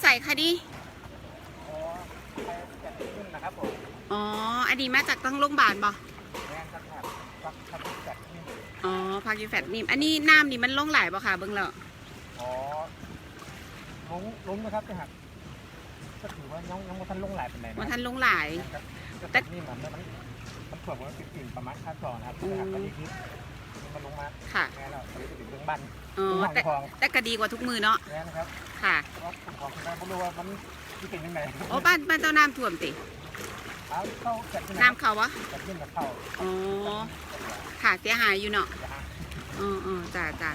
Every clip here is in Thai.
ไปใส่ค่ะดิอ๋อไปจัดขึ้นนะครับผมอ๋อ อันนี้มาจากตั้งโรงพยาบาลบ่แรงครับครับครับครับจัดขึ้นอ๋อพักยูแฟตนิ่มอันนี้น้ำนี่มันลงหลายบ่ค่ะเบิ่งแล้วอ๋อล้มล้มนะครับจะหักก็ถือว่าน้องน้องว่าท่านลงหลายเป็นไรนะว่าท่านลงหลายครับแต่นี่มันมันมันถ่วงว่าติดกลิ่นประมาณค่าสองนะครับอืมนะครับอันนี้คือ มันลงมาค่ะแง่เราตอนนี้จะถึงเรื่องบ้านอ๋อเรื่องแต่ทองแต่ก็ดีกว่าทุกมือเนาะแง่นะครับค่ะเพราะว่าของคุณได้ไม่รู้ว่ามันที่เป็นยังไงโอ้บ้านบ้านเจ้าน้ำท่วมติเอาเข้าจัดขึ้นน้ำเขาวะจัดขึ้นกับเข้าอ๋อค่ะเสียหายอยู่เนาะอ๋ออ๋อจ้าจ้า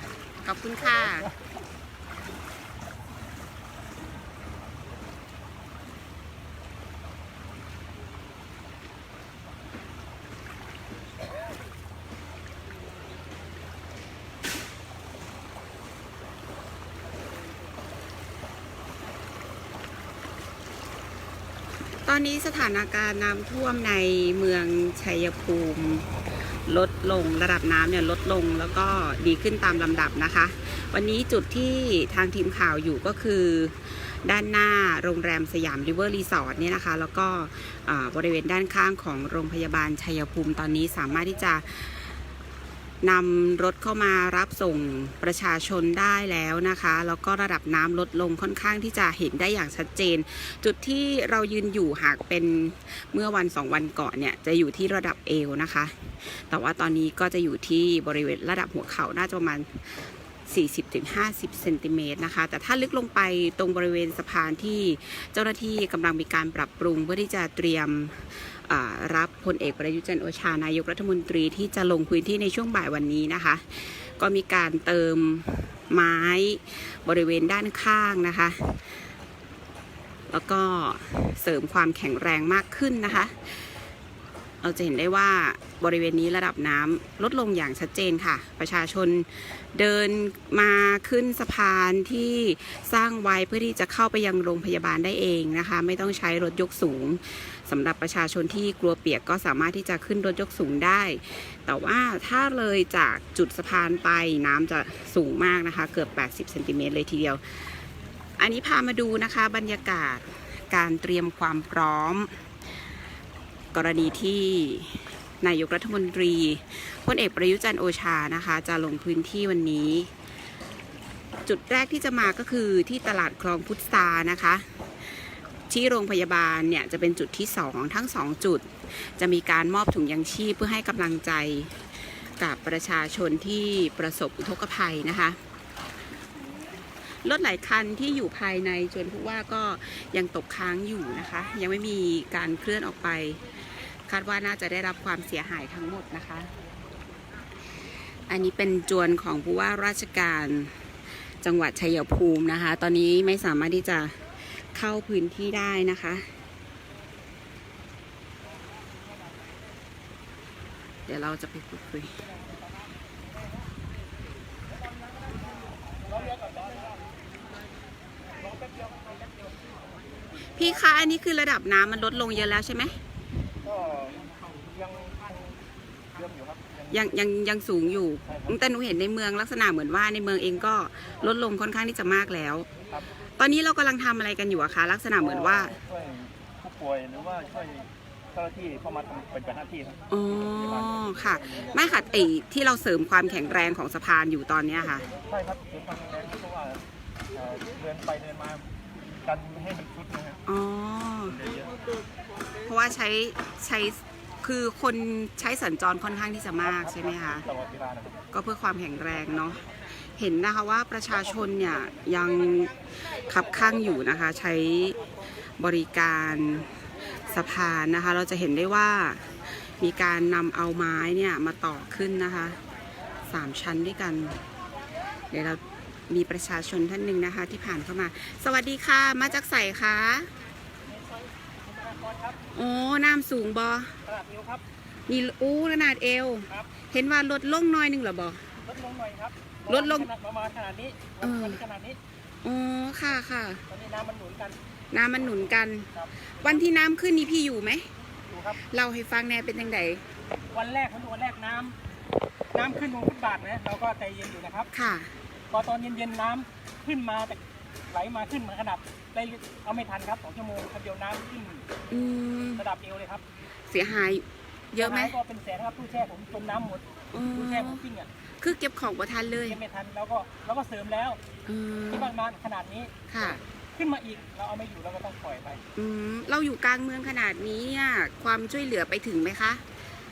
ขอบคุณค่ะ ตอนนี้สถานการณ์น้ำท่วมในเมืองชัยภูมิ ลดลงระดับน้ำเนี่ยลดลงแล้วก็ดีขึ้นตามลำดับนะคะ วันนี้จุดที่ทางทีมข่าวอยู่ก็คือ ด้านหน้าโรงแรมสยามริเวอร์รีสอร์ทเนี่ยนะคะ แล้วก็บริเวณด้านข้างของโรงพยาบาลชัยภูมิตอนนี้สามารถที่จะ นำรถเข้ามารับส่งประชาชนได้แล้วนะคะ แล้วก็ระดับน้ำลดลงค่อนข้างที่จะเห็นได้อย่างชัดเจน จุดที่เรายืนอยู่หากเป็นเมื่อวันสองวันก่อนเนี่ยจะอยู่ที่ระดับเอวนะคะ แต่ว่าตอนนี้ก็จะอยู่ที่บริเวณระดับหัวเข่าน่าจะประมาณ 40-50 เซนติเมตรนะคะ แต่ถ้าลึกลงไปตรงบริเวณสะพานที่เจ้าหน้าที่กำลังมีการปรับปรุงเพื่อที่จะเตรียมรับพลเอกประยุทธ์จันโอชานายกรัฐมนตรีที่จะลงพื้นที่ในช่วงบ่ายวันนี้นะคะ ก็มีการเติมไม้บริเวณด้านข้างนะคะ แล้วก็เสริมความแข็งแรงมากขึ้นนะคะ เราจะเห็นได้ว่าบริเวณนี้ระดับน้ำลดลงอย่างชัดเจนค่ะ ประชาชนเดินมาขึ้นสะพานที่สร้างไว้เพื่อที่จะเข้าไปยังโรงพยาบาลได้เองนะคะ ไม่ต้องใช้รถยกสูงสำหรับประชาชนที่กลัวเปียกก็สามารถที่จะขึ้นรถยกสูงได้ แต่ว่าถ้าเลยจากจุดสะพานไปน้ำจะสูงมากนะคะ เกือบ 80เซนติเมตรเลยทีเดียว อันนี้พามาดูนะคะบรรยากาศการเตรียมความพร้อม กรณีที่นายกรัฐมนตรีพลเอกประยุจันโอชานะคะ จะลงพื้นที่วันนี้ จุดแรกที่จะมาก็คือที่ตลาดคลองพุทธานะคะ ที่โรงพยาบาลเนี่ยจะเป็นจุดที่สองทั้งสองจุด จะมีการมอบถุงยังชีพเพื่อให้กำลังใจกับประชาชนที่ประสบอุทกภัยนะคะรถหลายคันที่อยู่ภายในจนผู้ว่าก็ยังตกค้างอยู่นะคะ ยังไม่มีการเคลื่อนออกไป คาดว่าน่าจะได้รับความเสียหายทั้งหมดนะคะ อันนี้เป็นจวนของผู้ว่าราชการจังหวัดชัยภูมินะคะ ตอนนี้ไม่สามารถที่จะเข้าพื้นที่ได้นะคะ เดี๋ยวเราจะไปพูดคุยพี่คะ อันนี้คือระดับน้ำมันลดลงเยอะแล้วใช่ไหม ก็ยังเริ่มอยู่ครับยังยังยังสูงอยู่แต่หนูเห็นในเมืองลักษณะเหมือนว่าในเมืองเองก็ลดลงค่อนข้างที่จะมากแล้วครับตอนนี้เรากำลังทำอะไรกันอยู่อะคะ ลักษณะเหมือนว่าช่วยผู้ป่วยหรือว่าช่วยเจ้าหน้าที่เข้ามาทำเป็นหน้าที่ครับอ๋อค่ะไม่ค่ะไอที่เราเสริมความแข็งแรงของสะพานอยู่ตอนเนี้ยค่ะใช่ครับคือความแรงเพราะว่าเอ่อเดินไปเดินมา กันไม่ให้มันฟุดนะครับอ๋อ เดินเยอะเพราะว่าใช้ใช้คือคนใช้สัญจรค่อนข้างที่จะมากใช่ไหมคะ ตลอดเวลานะครับก็เพื่อความแข็งแรงเนาะ เห็นนะคะว่าประชาชนเนี่ยยังขับข้างอยู่นะคะ ใช้บริการสะพานนะคะ เราจะเห็นได้ว่ามีการนำเอาไม้เนี่ยมาต่อขึ้นนะคะสามชั้นด้วยกัน เดี๋ยวเรา มีประชาชนท่านหนึ่งนะคะ ที่ผ่านเข้ามา สวัสดีค่ะ มาจากใส่คะโอ้น้ำสูงบอตลาดนิ้วครับนี่อู้ขนาดเอวครับเห็นว่าลดลงหน้อยหนึงเหรอบอลดลงหน่อยครับลดลงขนาประมาณขนาดนี้เออวันนี้ขนาดนี้อ๋อค่ะค่ะตอนนี้น้ำมันหนุนกัน น้ำมันหนุนกันครับวันที่น้ำขึ้นนี่พี่อยู่ไหมดูครับเล่าให้ฟังแหน่เป็นยังไงวันแรกเขาดูวันแรกน้ำน้ำขึ้นลงฟุตบาทนะเราก็ใจเย็นอยู่นะครับ ค่ะพ อตอนเย็นๆน้ำขึ้นมาจากไหลมาขึ้นมาขนาดได้เอาไม่ทันครับสองชั่วโมงครับเดียวน้ำขึ้นอืมระดับเอวเลยครับ เสียหายเยอะไหมก็เป็นแสนครับตู้แช่ผมจมน้ำหมดอ๋ตู้แช่อผมปิ้งอะคือเก็บของประทันเลยเก็บไม่ทันแล้วก็แล้วก็เสริมแล้วอืมที่บางนานขนาดนี้ค่ะ ขึ้นมาอีกเราเอาไม่อยู่เราก็ต้องปล่อยไป อืมเราอยู่กลางเมืองขนาดนี้อะความช่วยเหลือไปถึงไหมคะ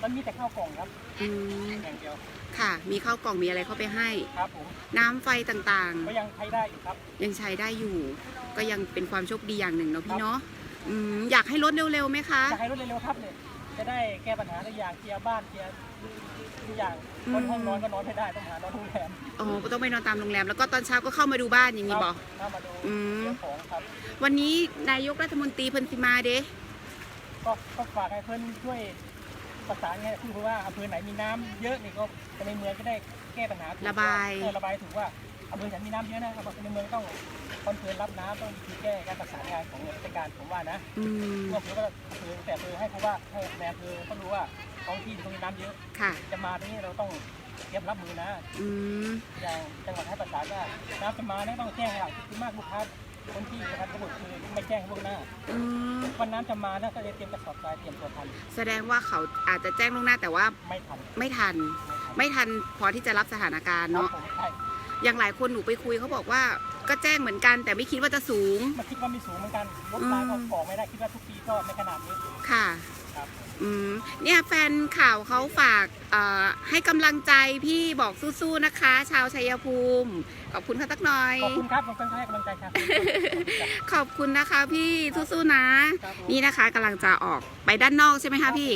มันมีแต่ข้าวกล่องครับอืมอย่างเดียวค่ะ มีข้าวกล่องมีอะไรเข้าไปให้ ครับผมน้ำไฟต่างก็ยังใช้ได้อยู่ครับ ๆ ยังใช้ได้อยู่ ก็ยังเป็นความโชคดีอย่างหนึ่งเนาะพี่เนาะอืมอยากให้ลดเร็วๆไหมคะ จะให้รถเร็วๆครับเนี่ยจะได้แก้ปัญหาทุกอย่างเคลียร์บ้านเคลียร์ทุกอย่างคนห้องนอนก็นอนไม่ได้ต้องหานอนโรงแรมอ๋อก็ต้องไปนอนตามโรงแรมแล้วก็ตอนเช้าก็เข้ามาดูบ้านอย่างนี้บอก ถ้ามาดูอืมเรื่องของครับ วันนี้นายกรัฐมนตรีเพิ่นสิมาเด้ ก็ก็ฝากให้เพื่อนช่วย ประสานไงคือเพราะว่าอำเภอไหนมีน้ำเยอะนี่ก็ในเมืองก็ได้แก้ปัญหาถูกระบายเออระบายถูกว่าอำเภอไหนมีน้ำเยอะนะครับในเมืองต้องคอนเฟิร์มรับน้ำต้องมีวิธีแก้การประสานงานของราชการผมว่านะอืมเมื่อเพื่อว่าอำเภอแต่อำเภอให้เพราะว่าให้ในอำเภอก็รู้ว่าท้องที่ตรงนี้น้ำเยอะค่ะจะมาตรงนี้เราต้องเตรียมรับมือนะอืมอย่างจังหวัดให้ประสานว่าน้ำจะมาเนี่ยต้องแจ้งให้คือมากลูกค้า คนที่ประกันระบบคือไม่แจ้งล่วงหน้า อืมวันน้ำจะมานะก็จะเตรียมกระสอบทรายเตรียมตัวทัน แสดงว่าเขาอาจจะแจ้งล่วงหน้าแต่ว่าไม่ทันไม่ทัน ไม่ทันพอที่จะรับสถานการณ์ครับเนาะผมใช่อย่างหลายคนหนูไปคุยเขาบอกว่าก็แจ้งเหมือนกัน แต่ไม่คิดว่าจะสูงมาคิดว่าไม่สูงเหมือนกันรถไฟก็ก่อไม่ได้คิดว่าทุกปีก็ไม่ขนาดนี้ ค่ะครับ อืมเนี่ยแฟนข่าวเขาฝากเอ่อให้กำลังใจพี่บอกสู้ๆนะคะ ชาวชัยภูมิ ขอบคุณค่ะตักหน่อย ขอบคุณครับผมต้องให้กำลังใจครับ ขอบคุณนะคะพี่สู้ๆนะครับผมนี่นะคะกำลังจะออกไปด้านนอกใช่ไหมคะพี่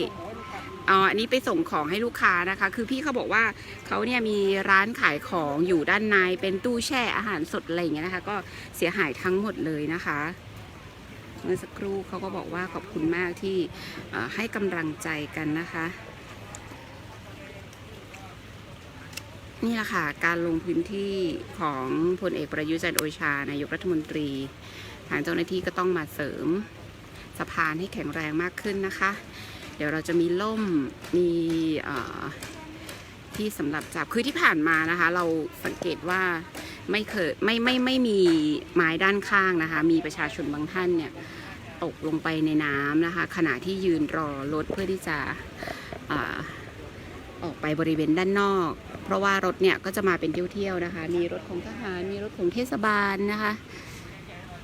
อ๋ออันนี้ไปส่งของให้ลูกค้านะคะ คือพี่เขาบอกว่าเขาเนี่ยมีร้านขายของอยู่ด้านในเป็นตู้แช่อาหารสดอะไรอย่างเงี้ยนะคะ ก็เสียหายทั้งหมดเลยนะคะเมื่อสักครู่เขาก็บอกว่าขอบคุณมากที่ให้กำลังใจกันนะคะนี่แหละค่ะ การลงพื้นที่ของพลเอกประยุทธ์จันทร์โอชานายกรัฐมนตรี ทางเจ้าหน้าที่ก็ต้องมาเสริมสะพานให้แข็งแรงมากขึ้นนะคะ เดี๋ยวเราจะมีล่มมีที่สำหรับจับคือที่ผ่านมานะคะ เราสังเกตว่า ไม่เคยไม่ไม่ไม่มีไม้ด้านข้างนะคะ มีประชาชนบางท่านเนี่ยตกลงไปในน้ำนะคะ ขณะที่ยืนรอรถเพื่อที่จะอออกไปบริเวณด้านนอก เพราะว่ารถเนี่ยก็จะมาเป็นเที่ยวๆนะคะ มีรถของทหารมีรถของเทศบาลนะคะ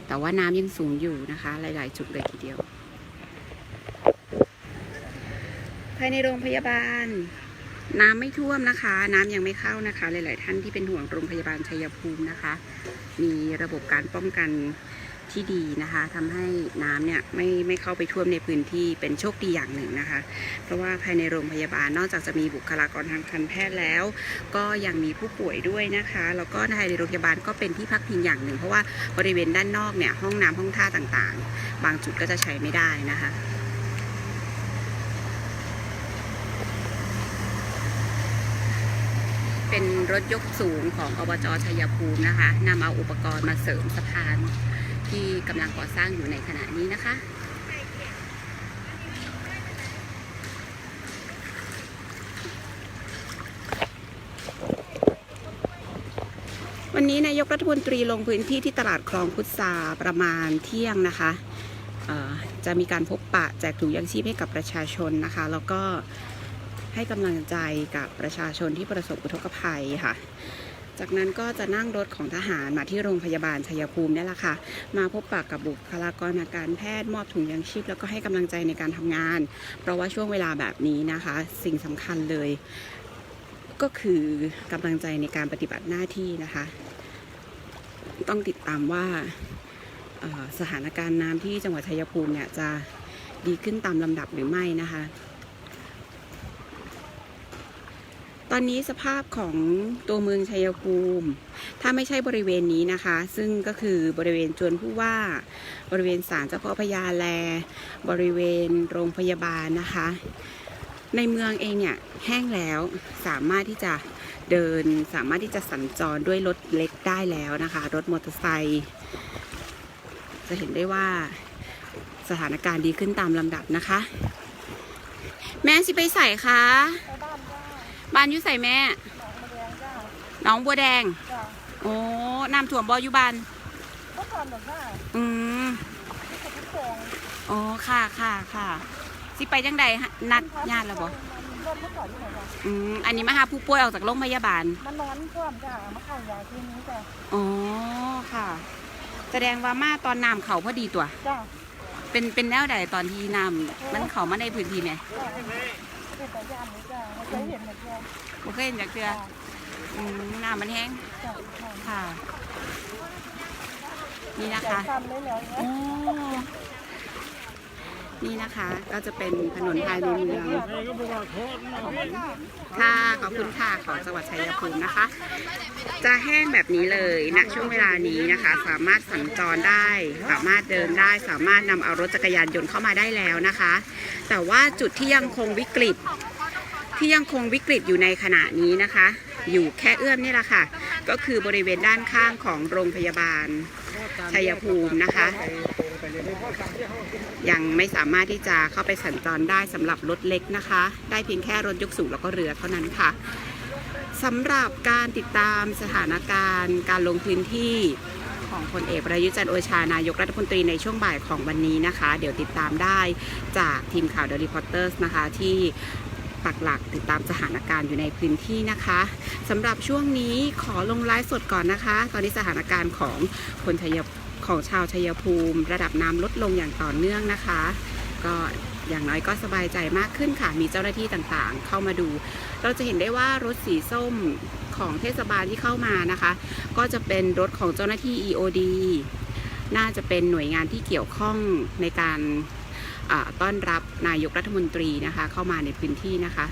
แต่ว่าน้ำยังสูงอยู่นะคะ หลาย ๆ จุดเลยทีเดียว ภายในโรงพยาบาล น้ำไม่ท่วมนะคะ น้ำยังไม่เข้านะคะ หลาย ๆ ท่านที่เป็นห่วงโรงพยาบาลชัยภูมินะคะ มีระบบการป้องกันที่ดีนะคะทำให้น้ำเนี่ยไม่ไม่เข้าไปท่วมในพื้นที่เป็นโชคดีอย่างหนึ่งนะคะ เพราะว่าภายในโรงพยาบาลนอกจากจะมีบุคลากรทางการแพทย์แล้ว ก็ยังมีผู้ป่วยด้วยนะคะแล้วก็ภายในโรงพยาบาลก็เป็นที่พักพิงอย่างหนึ่ง เพราะว่าบริเวณด้านนอกเนี่ยห้องน้ำห้องท่าต่างๆ บางจุดก็จะใช้ไม่ได้นะคะ เป็นรถยกสูงของอบจชัยภูมินะคะนำเอาอุปกรณ์มาเสริมสะพานที่กำลังก่อสร้างอยู่ในขณะนี้นะคะวันนี้นายกรัฐมนตรีลงพื้นที่ที่ตลาดคลองพุทธาประมาณเที่ยงนะคะจะมีการพบปะแจกถุงยางชีพให้กับประชาชนนะคะ แล้วก็ ให้กำลังใจกับประชาชนที่ประสบอุทกภัยค่ะ จากนั้นก็จะนั่งรถของทหารมาที่โรงพยาบาลชัยภูมินี่แหละค่ะ มาพบปะกับบุคลากรทางการแพทย์มอบถุงยางชีพ แล้วก็ให้กำลังใจในการทำงาน เพราะว่าช่วงเวลาแบบนี้นะคะ สิ่งสำคัญเลย ก็คือกำลังใจในการปฏิบัติหน้าที่นะคะ ต้องติดตามว่าสถานการณ์น้ำที่จังหวัดชัยภูมิเนี่ยจะดีขึ้นตามลำดับหรือไม่นะคะ ตอนนี้สภาพของตัวเมืองชัยภูมิ ถ้าไม่ใช่บริเวณนี้นะคะ ซึ่งก็คือบริเวณจวนผู้ว่า บริเวณศาลเจ้าพ่อพญาแล บริเวณโรงพยาบาลนะคะ ในเมืองเองเนี่ยแห้งแล้วสามารถที่จะเดินสามารถที่จะสัญจรด้วยรถเล็กได้แล้วนะคะ รถมอเตอร์ไซค์จะเห็นได้ว่าสถานการณ์ดีขึ้นตามลำดับนะคะ แม่สิไปใส่คะ บ้านจ้าบ้านอยู่ใส่แม่สองมะแดงจ้าน้องบัวแดงจ้าโอ้น้ำถ่วมบออยู่บ้านก็มื่อก่อนแบบว่าอืมที่เขาแจงอ๋อค่ะค่ะค่ะ สิไปจังใดฮะนัดญาติแล้วบ่รถเมื่อก่อนที่ไหนจ้ะอืมอันนี้มาหาผู้ป่วยออกจากโรงพยาบาล มันนอนท่วมจ้ะมาเข้ายาที่นี้จ้ะอ๋อค่ะ แสดงว่ามาตอนน้ำเขาพอดีตัวจ้ะเป็นเป็นแนวใดตอนที่น้ำมันเขามาในพื้นที่ไหมจ้ะเป็นแต่ยานนี้จ้ะไม่ เคยเห็นเลยจ้ะบ่เคยเห็นจากเทืออืมน้ำมันแห้งจ้ะค่ะ นี่นะจ้ะคะ ทำได้แล้วโอ้นี่นะคะก็จะเป็นถนนภายในเมืองค่ะ ขอบคุณค่ะของจังหวัดชัยภูมินะคะ จะแห้งแบบนี้เลยณช่วงเวลานี้นะคะ สามารถสัญจรได้ สามารถเดินได้ สามารถนำเอารถจักรยานยนต์เข้ามาได้แล้วนะคะ แต่ว่าจุดที่ยังคงวิกฤต ที่ยังคงวิกฤตอยู่ในขณะนี้นะคะ อยู่แค่เอื้อมนี่แหละค่ะ ก็คือบริเวณด้านข้างของโรงพยาบาลชัยภูมินะคะ ยังไม่สามารถที่จะเข้าไปสัญจรได้สำหรับรถเล็กนะคะ ได้เพียงแค่รถยกสูงแล้วก็เรือเท่านั้นค่ะสำหรับการติดตามสถานการณ์การลงพื้นที่ของพลเอกประยุจันทร์โอชานายกรัฐมนตรีในช่วงบ่ายของวันนี้นะคะ เดี๋ยวติดตามได้จากทีมข่าว The Reporters นะคะที่ ปักหลักติดตามสถานการณ์อยู่ในพื้นที่นะคะสำหรับช่วงนี้ขอลงไลฟ์สดก่อนนะคะ ตอนนี้สถานการณ์ของคนชัยของชาวชัยภูมิ ระดับน้ำลดลงอย่างต่อเนื่องนะคะ ก็อย่างน้อยก็สบายใจมากขึ้นค่ะ มีเจ้าหน้าที่ต่างๆ เข้ามาดู เราจะเห็นได้ว่ารถสีส้มของเทศบาลที่เข้ามานะคะ ก็จะเป็นรถของเจ้าหน้าที่ EOD น่าจะเป็นหน่วยงานที่เกี่ยวข้องในการ ต้อนรับนายกรัฐมนตรีนะคะเข้ามาในพื้นที่นะคะ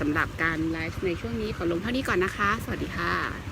สำหรับการไลฟ์ในช่วงนี้ขอลงเท่านี้ก่อนนะคะ สวัสดีค่ะ